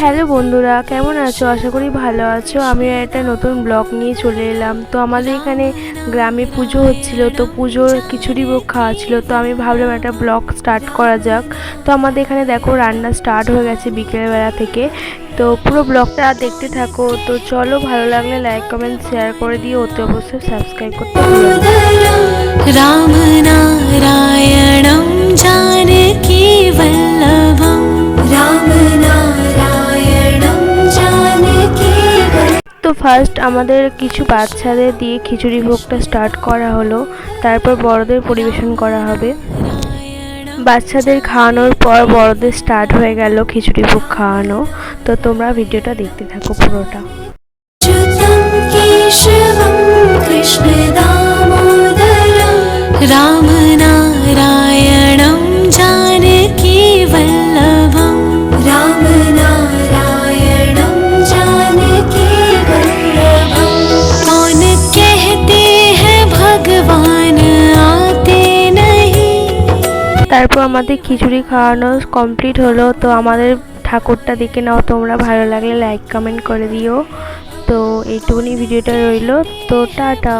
Hello বন্ধুরা, কেমন আছো? আশা করি ভালো আছো। আমি একটা নতুন ব্লগ নিয়ে চলে এলাম। তো আমাদের এখানে গ্রামে পুজো হচ্ছিল, তো পুজোর খিচুড়ি ভোগ খাওয়া ছিল। তো আমি ভাবলাম একটা ব্লগ স্টার্ট করা যাক। তো আমাদের এখানে দেখো রান্না স্টার্ট হয়ে গেছে বিকেলবেলা থেকে। তো পুরো ব্লগটা দেখতে থাকো। তো চলো ভালো লাগলে লাইক, কমেন্ট, শেয়ার করে দিয়ে অতি অবশ্যই সাবস্ক্রাইব করতে তো ফার্স্ট আমাদের কিছু বাচ্চাদের দিয়ে খিচুড়ি ভোগটা স্টার্ট করা হলো, তারপর বড়দের পরিবেশন করা হবে। বাচ্চাদের খাওয়ানোর পর বড়দের স্টার্ট হয়ে গেল খিচুড়ি ভোগ খাওয়ানো। তো তোমরা ভিডিওটা দেখতে থাকো পুরোটা। কৃষ্ণ দামোদর রাম তারপর আমাদের খিচুড়ি খাওয়ানো কমপ্লিট হলো। তো আমাদের ঠাকুরটা দেখে নাও, তোমরা ভালো লাগলে লাইক কমেন্ট করে দিও। তো এইটুকুনি ভিডিওটা রইল। তো টাটা।